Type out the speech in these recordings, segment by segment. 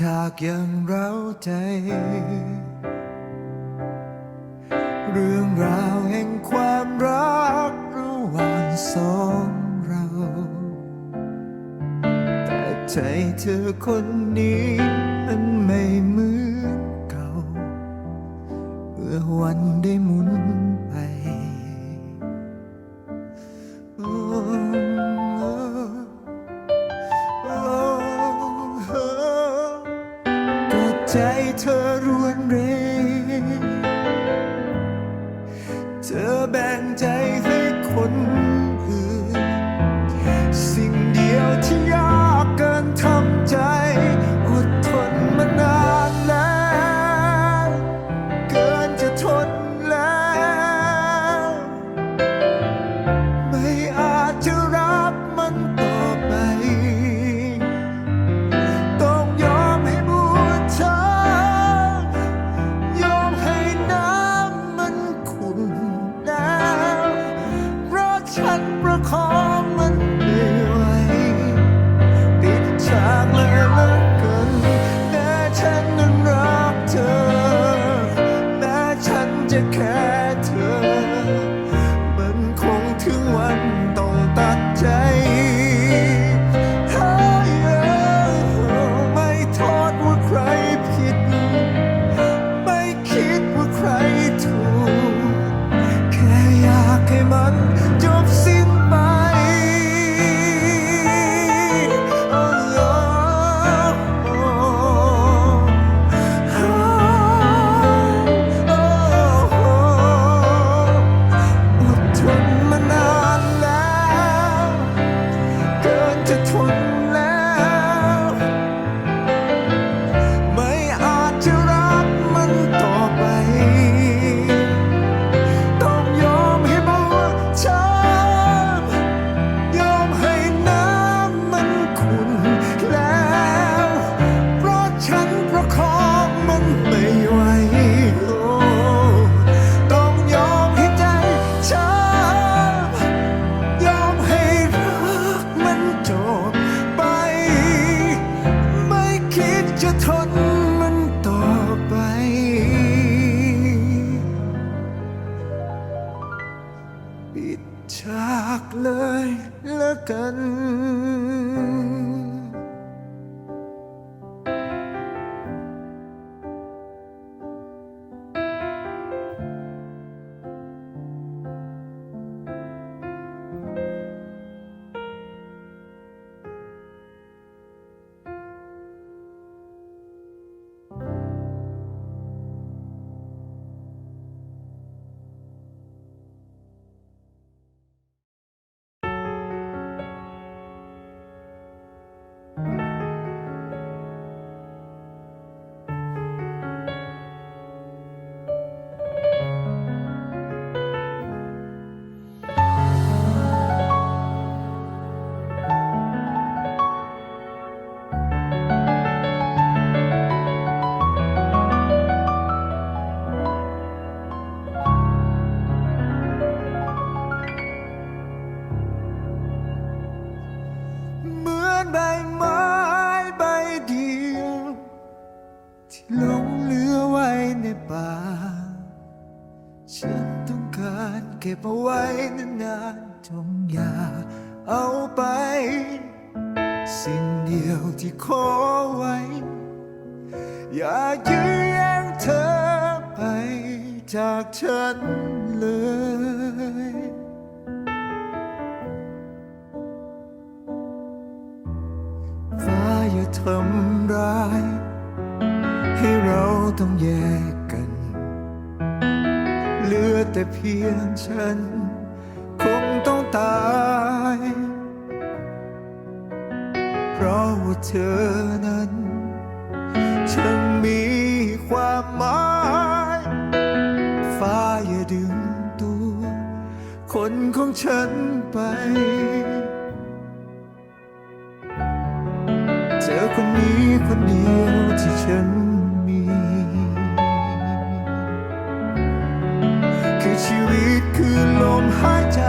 ฉากยังเร้าใจ เรื่องราวแห่งความรักระหว่างสองเรา แต่ใจเธอคนนี้ ใจเธอรวนเร เธอแบ่งใจให้คน ที่ขอไว้ อย่ายื้อแย่งเธอไปจากฉันเลยฟ้าอย่าทำร้าย ให้เราต้องแยกกัน เหลือแต่เพียงฉัน คงต้องตาย เพราะว่าเธอนั้นช่างมีความหมายฟ้าอย่าดึงตัว คนของฉันไป เธอคนนี้คนเดียวที่ฉันมี คือชีวิตคือลมหายใจ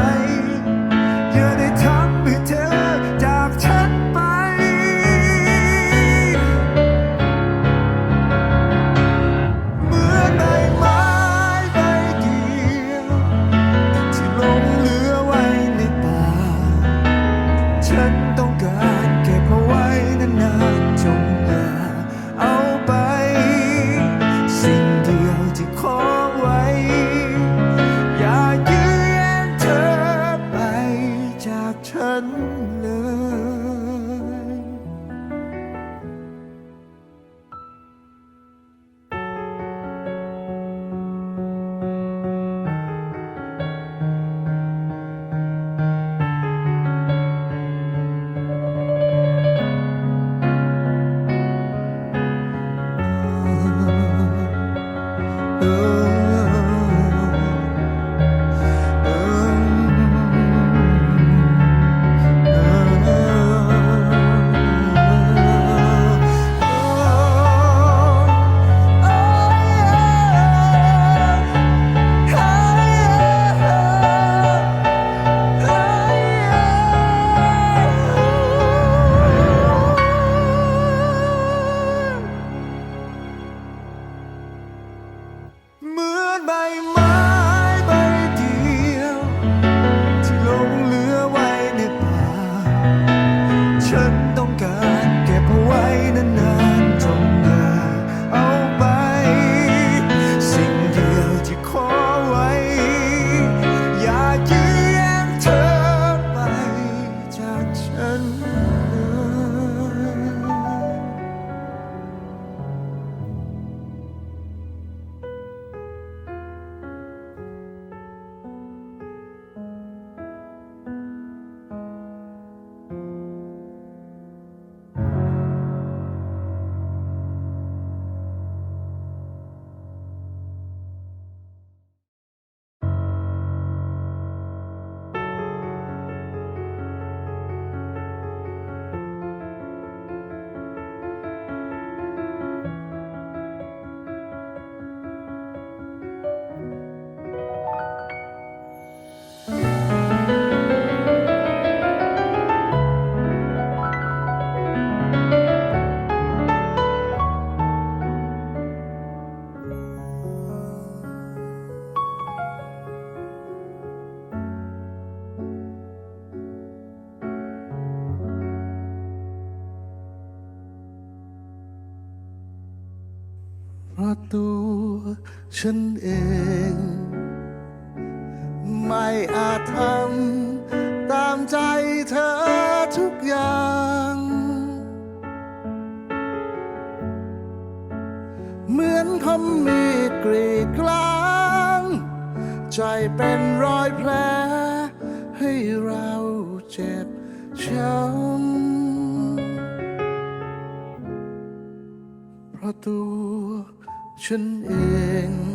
sing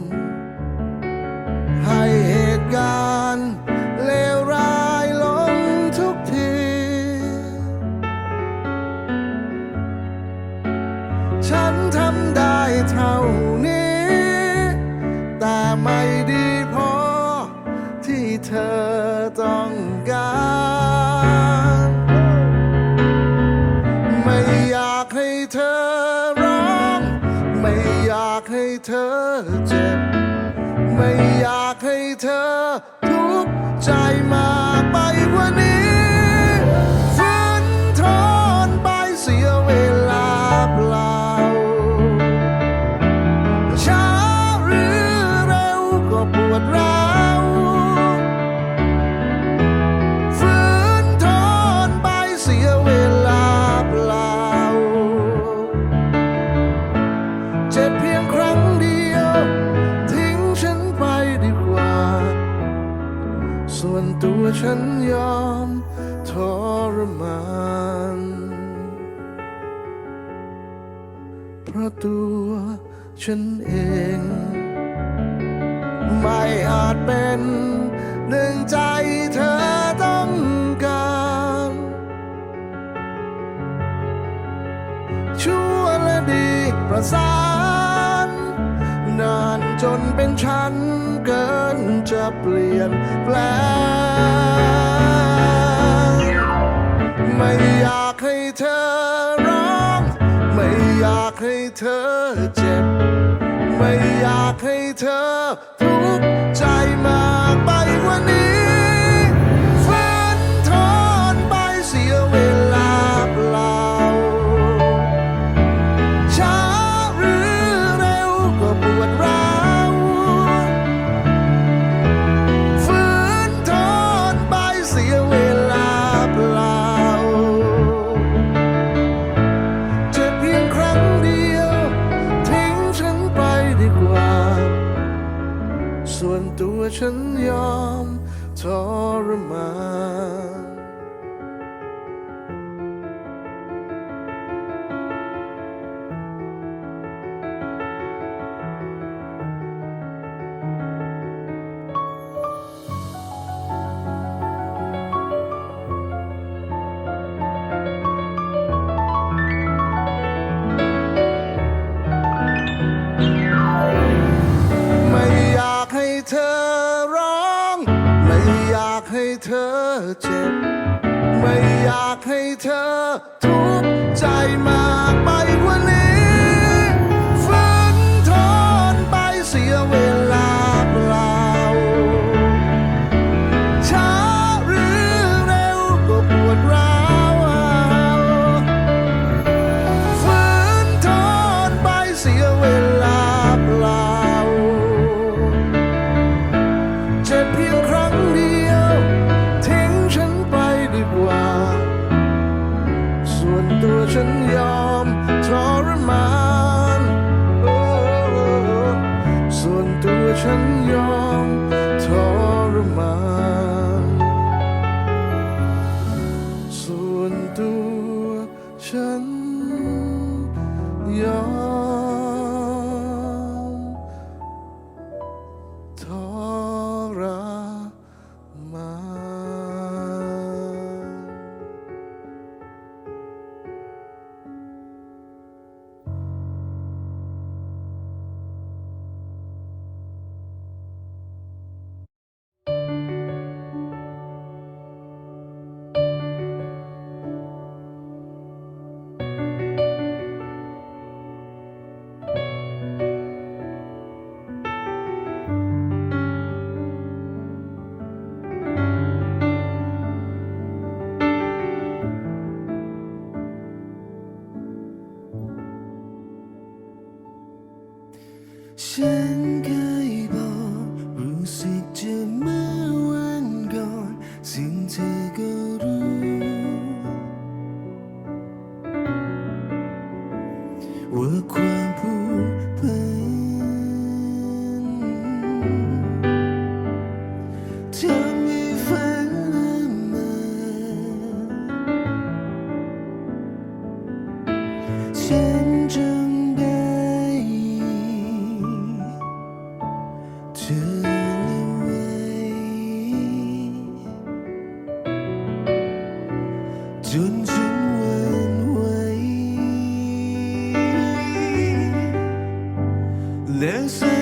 ฉันยอมทรมานเพราะตัวฉันเอง ไม่อาจเป็นหนึ่งใจเธอต้องการชั่วและดีประสานนานจนเป็นฉันเกินจะเปลี่ยนแปลง ไม่อยากให้เธอร้อง ไม่อยากให้เธอเจ็บ ไม่อยากให้เธอทุกข์ใจมากไปวัานี้ เจ็บ แ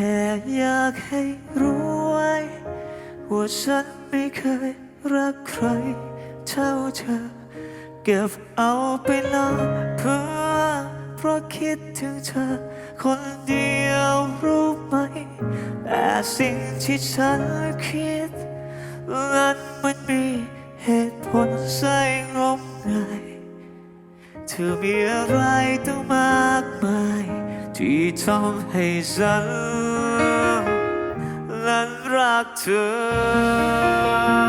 ค่อยากให้รู้ไว้ว่าฉันไม่เคยรักใครเท่าเธอ เก็บเอาไปนอนเพื่อเพราะคิดถึงเธอ คนเดียวรู้ไหม แต่สิ่งที่ฉันคิดนั้นมันมีเหตุผลใส่งมงายเธอมีอะไรตั้งมากมาย ที่ทำให้ฉัน นั้นรั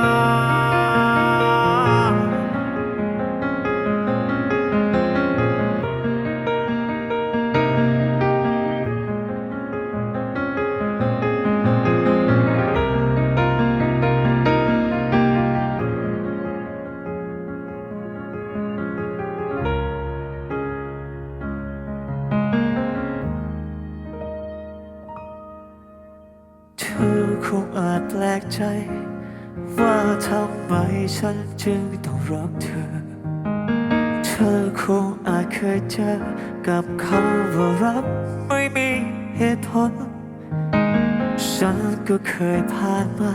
ใจว่าทำไมฉันจึงต้องรักเธอ เธอคงอาจเคยเจอกับคำว่ารักไม่มีเหตุผล ฉันก็เคยผ่านมา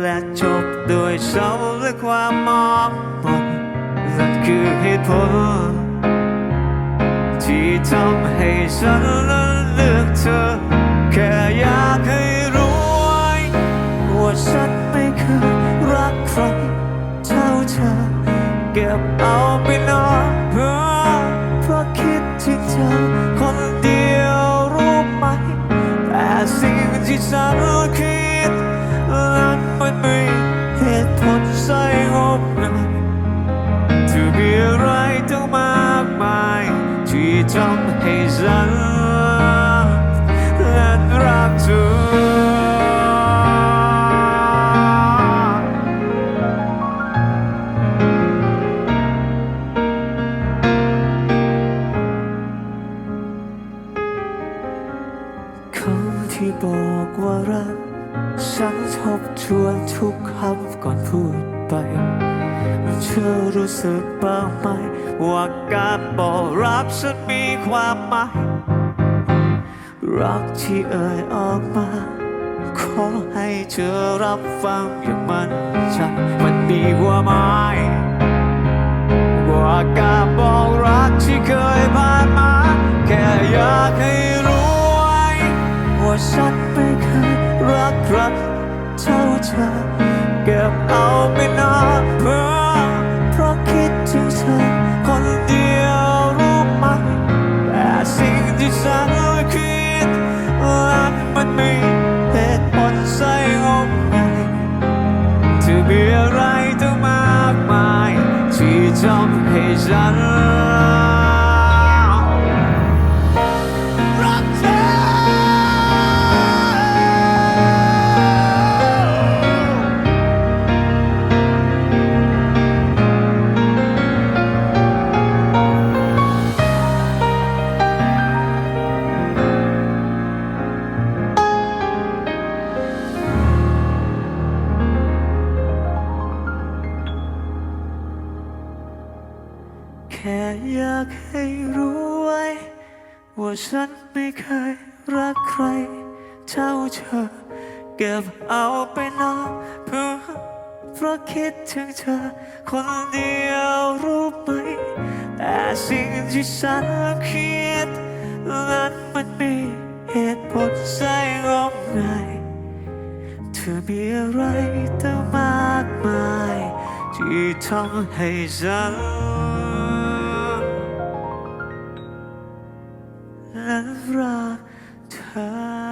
และจบโดยเศร้าและความมองมนนั่นคือเหตุผล ที่ทำให้ฉันนั้นเลือกเธอ ทำให้ฉันนั้นรักเธอคำที่บอกว่ารัก ฉันทบทวนทุกคำก่อนพูดไปเธอรู้สึกบ้างไหมว่าการบอกรักฉัน ความหมายรักที่เอ่ยออกมา ขอให้เธอรับฟังอย่างมันใจมันมีความหมายกว่าการบอกรักที่เคยผ่านมา แค่อยากให้รู้ไว้ว่าฉันไม่เคยรักใครเท่าเธอเก็บเอาไปนำใฉันไม่เคยรักใครเท่าเธอ เก็บเอาไปนอนเพื่อเพราะคิดถึงเธอ คนเดียวรู้ไหม แต่สิ่งที่ฉันคิดนั้นมันมีเหตุผลใส่งมงายเธอมีอะไรตั้งมากมาย ที่ทำให้ฉัน นั้นรั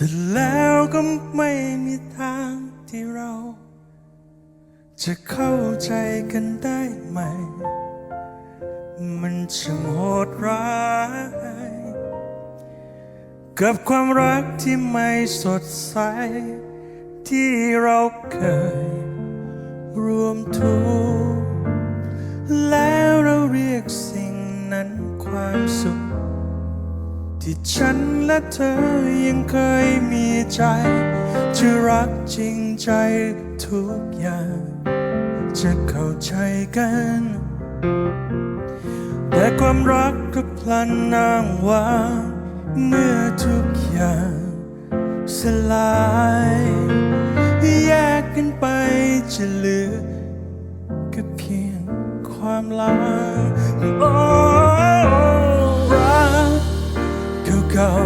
แต่แล้วก็ไม่มีทางที่เรา จะเข้าใจกันได้ไหม มันช่างโหดร้าย กับความรักที่ไม่สดใส ที่เราเคยรวมทุกข์แล้วเราเรียกสิ่งนั้นความสุข ที่ฉันและเธอยังเคยมีใจจะรักจริงใจทุกอย่าง จะเข้าใจกัน แต่ความรักก็พลันนางว่า เมื่อทุกอย่างสลาย แยกกันไปจะเหลือก็เพียงความลางโอ้ เก่า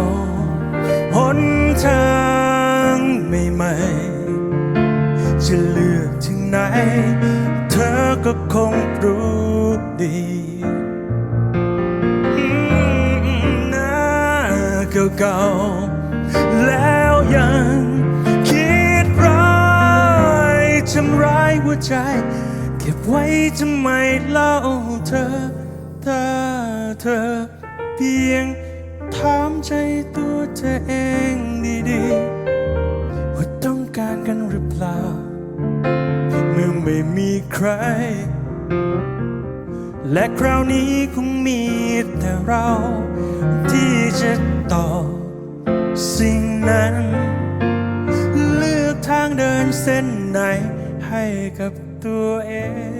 หนทางใหม่ๆ จะเลือกถึงไหน เธอก็คงรู้ดีหน้าเก่าๆแล้วยังคิดร้ายทำร้ายหัวใจ เก็บไว้ทำไมเล่าเธอถ้าเธอเพียงามใจตัวเธอเองดีๆ ว่าต้องการกันหรือเปล่า เมื่อไม่มีใคร และคราวนี้คงมีแต่เรา ที่จะตอบสิ่งนั้น เลือกทางเดินเส้นไหนให้กับตัวเอง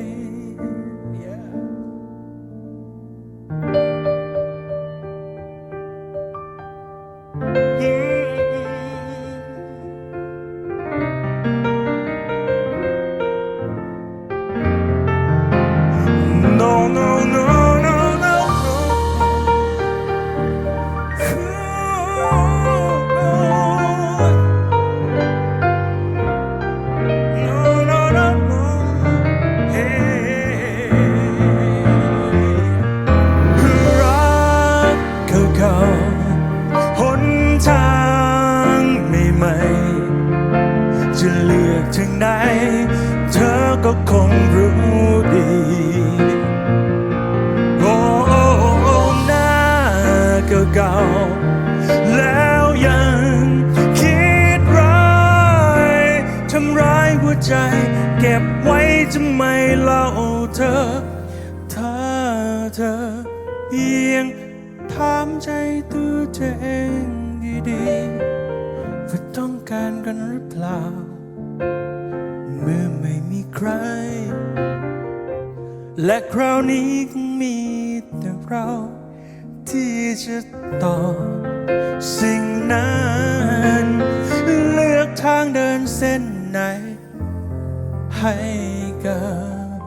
ไว้ทำไม่เล่าเธอ ถ้าเธอเพียงถามใจตัวเธอเองดีๆว่าต้องการกันหรือเปล่า เมื่อไม่มีใคร และคราวนี้คงมีแต่เรา ที่จะตอบสิ่งนั้นเลือกทางเดินเส้นไหนให้ กับ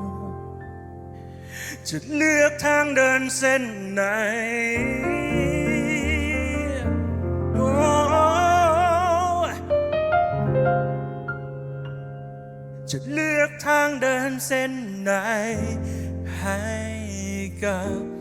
จะเลือกทางเดินเส้นไหนจะเลือกทางเดินเส้นไหนให้กับ